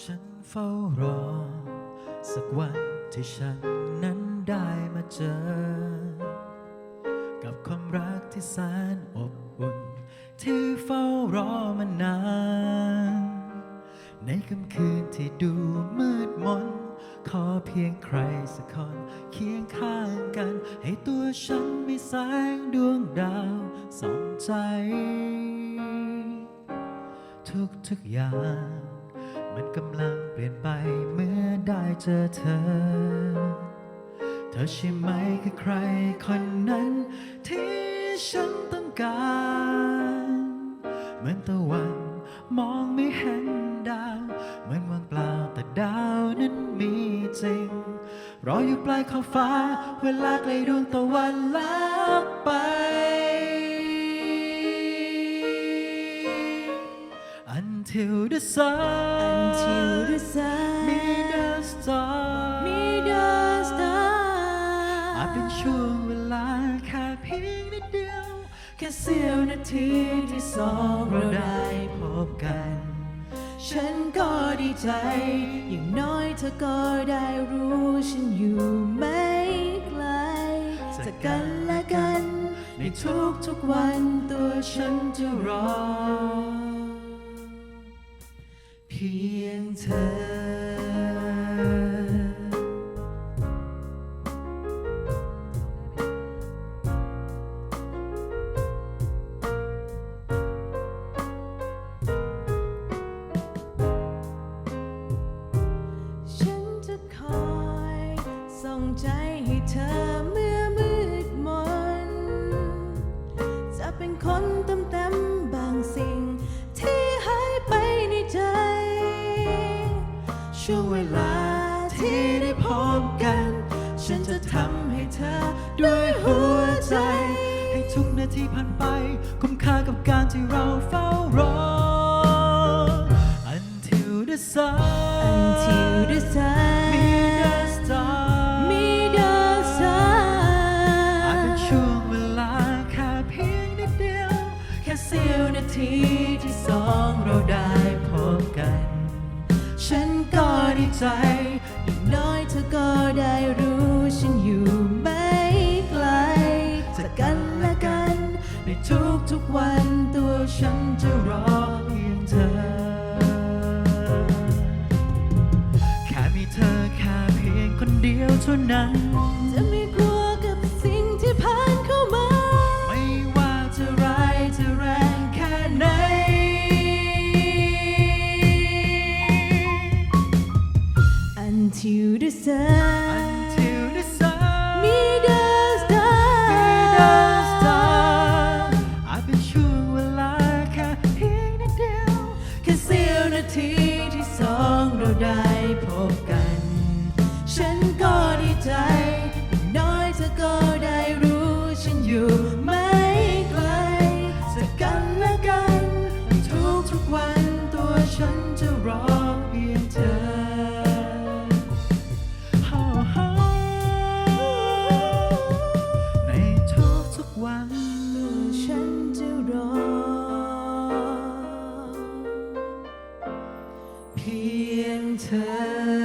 ฉันเฝ้ารอ สักวันที่ฉันนั้นได้มาเจอ กับความรักที่แสนอบอุ่น ที่เฝ้ารอมานาน ในค่ำคืนที่ดูมืดมน ขอเพียงใครสักคนเคียงข้างกัน ให้ตัวฉันมีแสงดวงดาวสองใจ ทุกทุกอย่าง มันกำลังเปลี่ยนไปเมื่อได้เจอเธอ เธอใช่ไหมคือใครคนนั้น ที่ฉันต้องการ เหมือนตะวันมองไม่เห็นดาวเหมือนว่างเปล่าแต่ดาวนั้นมีจริง รออยู่ปลายขอบฟ้า เวลาใกล้ดวงตะวันลับไป Until the sun Until the sun meet the star meet the star อาจเป็นช่วงเวลาแค่เพียงนิดเดียว แค่เสี้ยวนาทีที่สองเราได้พบกัน ฉันก็ดีใจ อย่างน้อยเธอก็ได้รู้ฉันอยู่ไม่ไกลจากกันและกัน ในทุกทุกๆวันตัวฉันจะรอเพียงเธอฉันจะคอยส่งใจให้เธอเมื่อมืดมน จะเป็นคนเต็มเต็มบางสิ่ง ช่วงเวลาที่ได้พบกัน ฉันจะทำให้เธอด้วยหัวใจ ให้ทุกนาทีผ่านไป คุ้มค่ากับการที่เราเฝ้ารอ Until the sun ใจอย่างน้อยเธอก็ได้รู้ฉันอยู่ไม่ไกลจากกันและกัน ในทุกทุกวันตัวฉันจะรอเพียงเธอ แค่มีเธอแค่เพียงคนเดียวเท่านั้น Until the sun Until the sun meet the meet the star star อาจเป็นช่วงเวลาแค่เพียงนิดเดียวแค่เสี้ยวนาทีที่สองเราได้พบกัน ฉันก็ดีใจ winter.